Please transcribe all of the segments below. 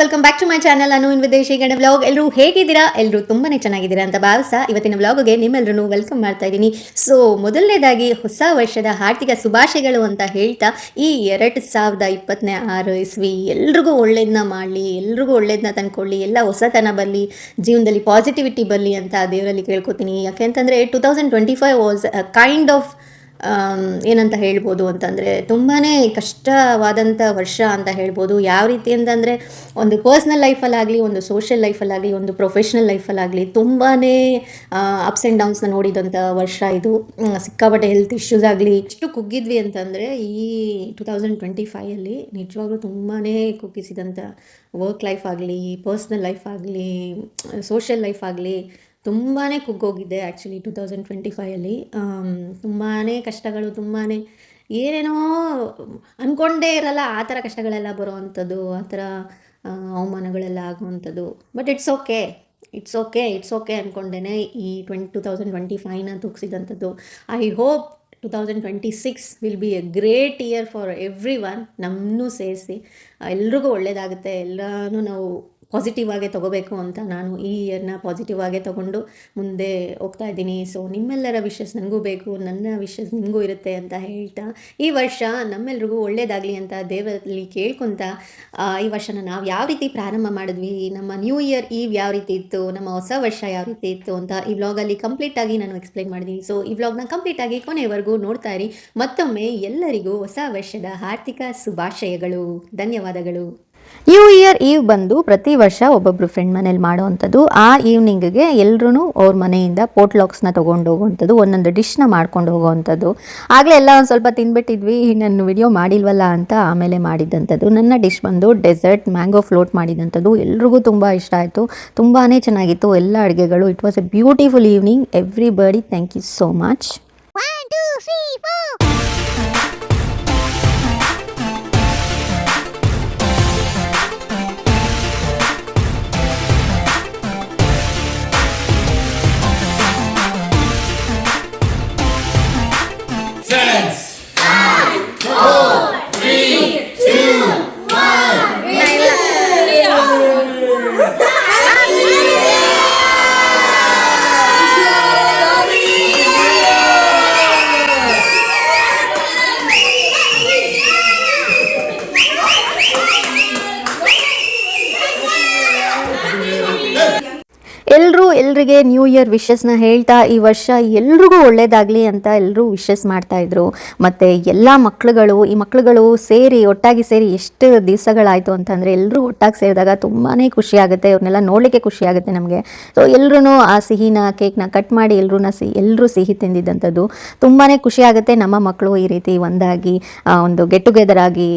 Welcome back to my channel Anu in ವಿದೇಶಿ ಗಣ vlog ಎಲ್ಲರೂ ಹೇಗಿದ್ದೀರಾ? ಎಲ್ಲರೂ ತುಂಬಾನೇ ಚೆನ್ನಾಗಿದ್ದೀರಾ ಅಂತ ಭಾವಿಸ್ತಾ ಇವತ್ತಿನ ವ್ಲಾಗ್ಗೆ ನಿಮ್ಮೆಲ್ಲರೂ ವೆಲ್ಕಮ್ ಮಾಡ್ತಾ ಇದ್ದೀನಿ. ಸೊ ಮೊದಲನೇದಾಗಿ ಹೊಸ ವರ್ಷದ ಹಾರ್ದಿಕ ಶುಭಾಶಯಗಳು ಅಂತ ಹೇಳ್ತಾ, ಈ ಎರಡು ಸಾವಿರದ ಇಪ್ಪತ್ತನೇ ಆರು ಇಸ್ವಿ ಎಲ್ರಿಗೂ ಒಳ್ಳೇದನ್ನ ಮಾಡಲಿ, ಎಲ್ರಿಗೂ ಒಳ್ಳೇದನ್ನ ತಂದ್ಕೊಳ್ಳಿ, ಎಲ್ಲ ಹೊಸತನ ಬರಲಿ ಜೀವನದಲ್ಲಿ ಪಾಸಿಟಿವಿಟಿ ಬರಲಿ ಅಂತ ದೇವರಲ್ಲಿ ಕೇಳ್ಕೊತೀನಿ. ಯಾಕೆಂತಂದರೆ two thousand twenty five was kind of ಏನಂತ ಹೇಳ್ಬೋದು ಅಂತಂದರೆ ತುಂಬಾ ಕಷ್ಟವಾದಂಥ ವರ್ಷ ಅಂತ ಹೇಳ್ಬೋದು. ಯಾವ ರೀತಿ ಅಂತಂದರೆ ಒಂದು ಪರ್ಸ್ನಲ್ ಲೈಫಲ್ಲಾಗಲಿ ಒಂದು ಸೋಷಿಯಲ್ ಲೈಫಲ್ಲಾಗಲಿ ಒಂದು ಪ್ರೊಫೆಷ್ನಲ್ ಲೈಫಲ್ಲಾಗಲಿ ತುಂಬಾ ಅಪ್ಸ್ ಆ್ಯಂಡ್ ಡೌನ್ಸ್ನ ನೋಡಿದಂಥ ವರ್ಷ ಇದು. ಸಿಕ್ಕಾಪಟ್ಟೆ ಹೆಲ್ತ್ ಇಶ್ಯೂಸ್ ಆಗಲಿ. ಎಷ್ಟು ಕುಗ್ಗಿದ್ವಿ ಅಂತಂದರೆ ಈ ಟು ತೌಸಂಡ್ ಟ್ವೆಂಟಿ ಫೈಯಲ್ಲಿ ನಿಜವಾಗ್ಲೂ ತುಂಬಾ ಕುಗ್ಗಿಸಿದಂಥ ವರ್ಕ್ ಲೈಫ್ ಆಗಲಿ ಪರ್ಸ್ನಲ್ ಲೈಫ್ ಆಗಲಿ ಸೋಷಿಯಲ್ ಲೈಫ್ ಆಗಲಿ ತುಂಬಾ ಕುಗ್ಗೋಗಿದೆ ಆ್ಯಕ್ಚುಲಿ ಟೂ ತೌಸಂಡ್ ಟ್ವೆಂಟಿ ಫೈಯಲ್ಲಿ ತುಂಬಾ ಕಷ್ಟಗಳು ತುಂಬಾ ಏನೇನೋ ಅಂದ್ಕೊಂಡೇ ಇರಲ್ಲ ಆ ಥರ ಕಷ್ಟಗಳೆಲ್ಲ ಬರೋವಂಥದ್ದು, ಆ ಥರ ಅವಮಾನಗಳೆಲ್ಲ ಆಗುವಂಥದ್ದು. But it's okay it's okay it's okay ಅಂದ್ಕೊಂಡೇ ಈ ಟ್ವೆಂಟಿ ಟು ತೌಸಂಡ್ ಟ್ವೆಂಟಿ ಫೈವ್ನ ತೂಗಿಸಿದಂಥದ್ದು. I hope two thousand twenty six will be a great year for everyone ನಮ್ಮನ್ನೂ ಸೇರಿಸಿ. ಎಲ್ರಿಗೂ ಒಳ್ಳೆಯದಾಗುತ್ತೆ ಎಲ್ಲನೂ ನಾವು ಪಾಸಿಟಿವ್ ಆಗೇ ತೊಗೋಬೇಕು ಅಂತ ನಾನು ಈ ಇಯರ್ನ ಪಾಸಿಟಿವ್ ಆಗೇ ತೊಗೊಂಡು ಮುಂದೆ ಹೋಗ್ತಾ ಇದ್ದೀನಿ. ಸೊ ನಿಮ್ಮೆಲ್ಲರ ವಿಶಸ್ ನನಗೂ ಬೇಕು, ನನ್ನ ವಿಶಸ್ ನಿಮಗೂ ಇರುತ್ತೆ ಅಂತ ಹೇಳ್ತಾ ಈ ವರ್ಷ ನಮ್ಮೆಲ್ರಿಗೂ ಒಳ್ಳೇದಾಗಲಿ ಅಂತ ದೇವರಲ್ಲಿ ಕೇಳ್ಕೊತ ಈ ವರ್ಷನ ನಾವು ಯಾವ ರೀತಿ ಪ್ರಾರಂಭ ಮಾಡಿದ್ವಿ, ನಮ್ಮ ನ್ಯೂ ಇಯರ್ ಈವ್ ಯಾವ ರೀತಿ ಇತ್ತು, ನಮ್ಮ ಹೊಸ ವರ್ಷ ಯಾವ ರೀತಿ ಇತ್ತು ಅಂತ ಈ ವ್ಲಾಗಲ್ಲಿ ಕಂಪ್ಲೀಟಾಗಿ ನಾನು ಎಕ್ಸ್ಪ್ಲೈನ್ ಮಾಡಿದ್ದೀನಿ ಸೊ ಈ ವ್ಲಾಗ್ನ ಕಂಪ್ಲೀಟಾಗಿ ಕೊನೆವರೆಗೂ ನೋಡ್ತಾ ಇರಿ. ಮತ್ತೊಮ್ಮೆ ಎಲ್ಲರಿಗೂ ಹೊಸ ವರ್ಷದ ಆರ್ಥಿಕ ಶುಭಾಶಯಗಳು. ಧನ್ಯವಾದಗಳು. ನ್ಯೂ ಇಯರ್ ಈವ್ ಬಂದು ಪ್ರತಿ ವರ್ಷ ಒಬ್ಬೊಬ್ರು ಫ್ರೆಂಡ್ ಮನೇಲಿ ಮಾಡೋವಂಥದ್ದು ಆ ಈವ್ನಿಂಗ್ಗೆ ಎಲ್ಲರೂ ಅವ್ರ ಮನೆಯಿಂದ ಪೋಟ್ಲಾಕ್ಸ್ನ ತೊಗೊಂಡು ಹೋಗುವಂಥದ್ದು, ಒಂದೊಂದು ಡಿಶ್ನ ಮಾಡ್ಕೊಂಡು ಹೋಗುವಂಥದ್ದು ಆಗಲೇ ಎಲ್ಲ ಒಂದು ಸ್ವಲ್ಪ ತಿನ್ಬಿಟ್ಟಿದ್ವಿ ನಾನು ವಿಡಿಯೋ ಮಾಡಿಲ್ವಲ್ಲ ಅಂತ ಆಮೇಲೆ ಮಾಡಿದ್ದಂಥದ್ದು. ನನ್ನ ಡಿಶ್ ಬಂದು ಡೆಸರ್ಟ್ ಮ್ಯಾಂಗೋ ಫ್ಲೋಟ್ ಮಾಡಿದಂಥದ್ದು. ಎಲ್ರಿಗೂ ತುಂಬ ಇಷ್ಟ ಆಯಿತು. ತುಂಬಾ ಚೆನ್ನಾಗಿತ್ತು. ಎಲ್ಲ ಅಡುಗೆಗಳು. It was a beautiful evening everybody thank you so much ಎಲ್ಲರೂ ಎಲ್ರಿಗೆ ನ್ಯೂ ಇಯರ್ ವಿಶಸ್ನ ಹೇಳ್ತಾ ಈ ವರ್ಷ ಎಲ್ರಿಗೂ ಒಳ್ಳೇದಾಗಲಿ ಅಂತ ಎಲ್ಲರೂ ವಿಶಸ್ ಮಾಡ್ತಾಯಿದ್ರು ಮತ್ತು ಎಲ್ಲ ಮಕ್ಕಳುಗಳು ಈ ಮಕ್ಳುಗಳು ಸೇರಿ, ಒಟ್ಟಾಗಿ ಸೇರಿ ಎಷ್ಟು ದಿವಸಗಳಾಯಿತು ಅಂತಂದರೆ ಎಲ್ಲರೂ ಒಟ್ಟಾಗಿ ಸೇರಿದಾಗ ತುಂಬಾ ಖುಷಿ ಆಗುತ್ತೆ, ಅವ್ರನ್ನೆಲ್ಲ ನೋಡಲಿಕ್ಕೆ ಖುಷಿ ಆಗುತ್ತೆ ನಮಗೆ. ಸೊ ಎಲ್ಲರೂ ಆ ಸಿಹಿನ ಕೇಕ್ನ ಕಟ್ ಮಾಡಿ ಎಲ್ಲರೂ ಸಿಹಿ ಎಲ್ಲರೂ ಸಿಹಿ ತಿಂದಿದ್ದಂಥದ್ದು ತುಂಬಾ ಖುಷಿ ಆಗುತ್ತೆ. ನಮ್ಮ ಮಕ್ಕಳು ಈ ರೀತಿ ಒಂದಾಗಿ ಒಂದು ಗೆಟ್ ಟುಗೆದರ್ ಆಗಿ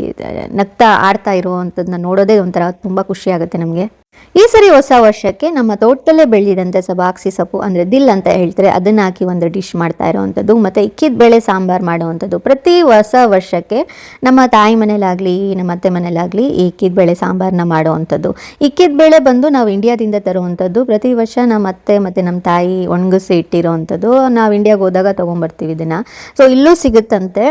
ನಗ್ತಾ, ಆಡ್ತಾ ಇರುವಂಥದ್ದನ್ನ ನೋಡೋದೇ ಒಂಥರ ತುಂಬ ಖುಷಿ ಆಗುತ್ತೆ ನಮಗೆ. ಈ ಸರಿ ಹೊಸ ವರ್ಷಕ್ಕೆ ನಮ್ಮ ತೋಟದಲ್ಲೇ ಬೆಳೆದಿದಂಥ ಸಬಾಕ್ಸಿ ಸೊಪ್ಪು ಅಂದರೆ ದಿಲ್ ಅಂತ ಹೇಳ್ತಾರೆ. ಅದನ್ನು ಹಾಕಿ ಒಂದು ಡಿಶ್ ಮಾಡ್ತಾ ಇರೋವಂಥದ್ದು ಮತ್ತು ಇಕ್ಕಿದ ಬೇಳೆ ಸಾಂಬಾರ್ ಮಾಡುವಂಥದ್ದು ಪ್ರತಿ ಹೊಸ ವರ್ಷಕ್ಕೆ ನಮ್ಮ ತಾಯಿ ಮನೇಲಾಗಲಿ, ನಮ್ಮ ಅತ್ತೆ ಮನೇಲಾಗಲಿ ಈ ಇಕ್ಕಿದ ಬೇಳೆ ಸಾಂಬಾರ್ನ ಮಾಡುವಂಥದ್ದು ಇಕ್ಕಿದ ಬೇಳೆ ಬಂದು ನಾವು ಇಂಡಿಯಾದಿಂದ ತರುವಂಥದ್ದು ಪ್ರತಿ ವರ್ಷ ನಮ್ಮ ಅತ್ತೆ ಮತ್ತು ನಮ್ಮ ತಾಯಿ ಒಣಗಿಸಿ ಇಟ್ಟಿರೋವಂಥದ್ದು ನಾವು ಇಂಡಿಯಾಗೆ ಹೋದಾಗ ತೊಗೊಂಬರ್ತೀವಿ ಇದನ್ನು. ಸೊ ಇಲ್ಲೂ ಸಿಗುತ್ತಂತೆ.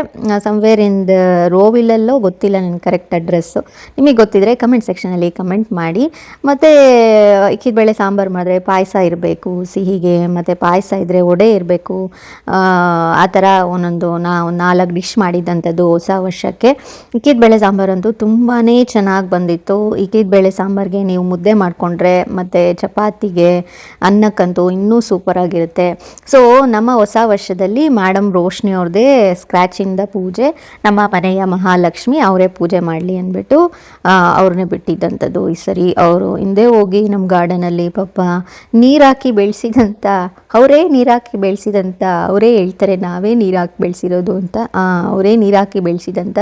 ಸಮ್ವೇರ್ ಇನ್ ದ ರೋವಿಲಲ್ಲೋ ಗೊತ್ತಿಲ್ಲ ನನ್ನ ಕರೆಕ್ಟ್ ಅಡ್ರೆಸ್ಸು ನಿಮಗೆ ಗೊತ್ತಿದ್ರೆ ಕಮೆಂಟ್ ಸೆಕ್ಷನಲ್ಲಿ ಕಮೆಂಟ್ ಮಾಡಿ. ಮತ್ತು ಬೇಳೆ ಸಾಂಬಾರು ಮಾಡಿದ್ರೆ ಪಾಯಸ ಇರಬೇಕು, ಸಿಹಿಗೆ ಮತ್ತು ಪಾಯಸ ಇದ್ದರೆ ವಡೆ ಇರಬೇಕು. ಆ ಥರ ಒಂದೊಂದು ನಾ ನಾಲ್ಕು ಡಿಶ್ ಮಾಡಿದ್ದಂಥದ್ದು ಹೊಸ ವರ್ಷಕ್ಕೆ. ಬೇಳೆ ಸಾಂಬಾರಂತೂ ತುಂಬಾ ಚೆನ್ನಾಗಿ ಬಂದಿತ್ತು. ಬೇಳೆ ಸಾಂಬಾರಿಗೆ ನೀವು ಮುದ್ದೆ ಮಾಡಿಕೊಂಡ್ರೆ ಮತ್ತು ಚಪಾತಿಗೆ ಅನ್ನಕ್ಕಂತೂ ಇನ್ನೂ ಸೂಪರಾಗಿರುತ್ತೆ ಸೊ ನಮ್ಮ ಹೊಸ ವರ್ಷದಲ್ಲಿ ಮೇಡಮ್ ರೋಶ್ನಿ ಅವ್ರದ್ದೇ ಸ್ಕ್ರ್ಯಾಚಿಂದ ಪೂಜೆ, ನಮ್ಮ ಮನೆಯ ಮಹಾಲಕ್ಷ್ಮಿ ಅವರೇ ಪೂಜೆ ಮಾಡಲಿ ಅಂದ್ಬಿಟ್ಟು ಅವ್ರನ್ನೇ ಬಿಟ್ಟಿದ್ದಂಥದ್ದು ಈ ಸರಿ. ಅವರು ಹಿಂದೆ ಹೋಗಿ ನಮ್ಮ ಗಾರ್ಡನಲ್ಲಿ ಪಾಪ ನೀರಾಕಿ ಬೆಳೆಸಿದಂಥ ಅವರೇ ನೀರಾಕಿ ಬೆಳೆಸಿದಂಥ ಅವರೇ ಹೇಳ್ತಾರೆ ನಾವೇ ನೀರಾಕಿ ಬೆಳೆಸಿರೋದು ಅಂತ. ಅವರೇ ನೀರಾಕಿ ಬೆಳೆಸಿದಂಥ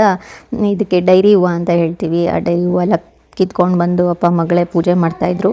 ಇದಕ್ಕೆ ಡೈರಿ ಹೂವು ಅಂತ ಹೇಳ್ತೀವಿ. ಆ ಡೈರಿ ಹೂವು ಎಲ್ಲ ಕಿತ್ಕೊಂಡು ಬಂದು ಅಪ್ಪ ಮಗಳೇ ಪೂಜೆ ಮಾಡ್ತಾಯಿದ್ರು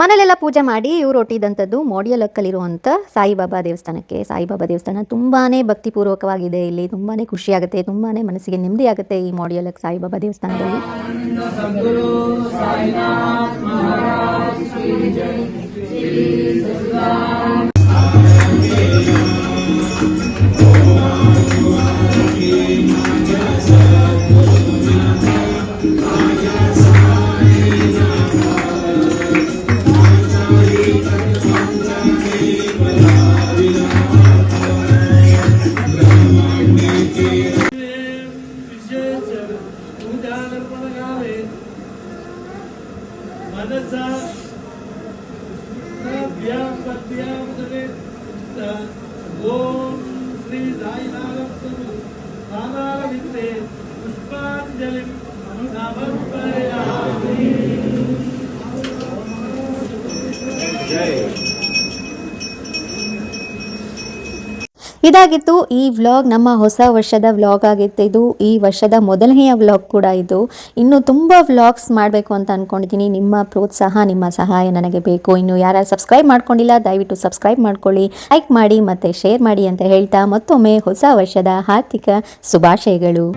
ಮನೇಲೆಲ್ಲ ಪೂಜೆ ಮಾಡಿ ಇವ್ರು ಹೊಟ್ಟಿದಂಥದ್ದು ಮೋಡಿಯಲಕ್ಕಲ್ಲಿರುವಂಥ ಸಾಯಿಬಾಬಾ ದೇವಸ್ಥಾನಕ್ಕೆ. ಸಾಯಿಬಾಬಾ ದೇವಸ್ಥಾನ ತುಂಬಾ ಭಕ್ತಿಪೂರ್ವಕವಾಗಿದೆ ಇಲ್ಲಿ. ತುಂಬಾ ಖುಷಿಯಾಗುತ್ತೆ ತುಂಬಾ ಮನಸ್ಸಿಗೆ ನೆಮ್ಮದಿ ಆಗುತ್ತೆ ಈ ಮೋಡಿಯಲಕ್ ಸಾಯಿಬಾಬಾ ದೇವಸ್ಥಾನದಲ್ಲಿ. ओम श्री साईनाथम नानार विद्ये पुष्पांजलि समर्पयामि ಇದಾಗಿತ್ತು. ಈ ವ್ಲಾಗ್ ನಮ್ಮ ಹೊಸ ವರ್ಷದ ವ್ಲಾಗ್ ಆಗಿತ್ತು. ಇದು ಈ ವರ್ಷದ ಮೊದಲನೆಯ ವ್ಲಾಗ್ ಕೂಡ ಇದು. ಇನ್ನು ತುಂಬ ವ್ಲಾಗ್ಸ್ ಮಾಡಬೇಕು ಅಂತ ಅಂದ್ಕೊಂಡಿದ್ದೀನಿ ನಿಮ್ಮ ಪ್ರೋತ್ಸಾಹ, ನಿಮ್ಮ ಸಹಾಯ ನನಗೆ ಬೇಕು. ಇನ್ನು ಯಾರು ಸಬ್ಸ್ಕ್ರೈಬ್ ಮಾಡ್ಕೊಂಡಿಲ್ಲ, ದಯವಿಟ್ಟು ಸಬ್ಸ್ಕ್ರೈಬ್ ಮಾಡ್ಕೊಳ್ಳಿ ಲೈಕ್ ಮಾಡಿ ಮತ್ತು ಶೇರ್ ಮಾಡಿ ಅಂತ ಹೇಳ್ತಾ ಮತ್ತೊಮ್ಮೆ ಹೊಸ ವರ್ಷದ ಹಾರ್ದಿಕ ಶುಭಾಶಯಗಳು.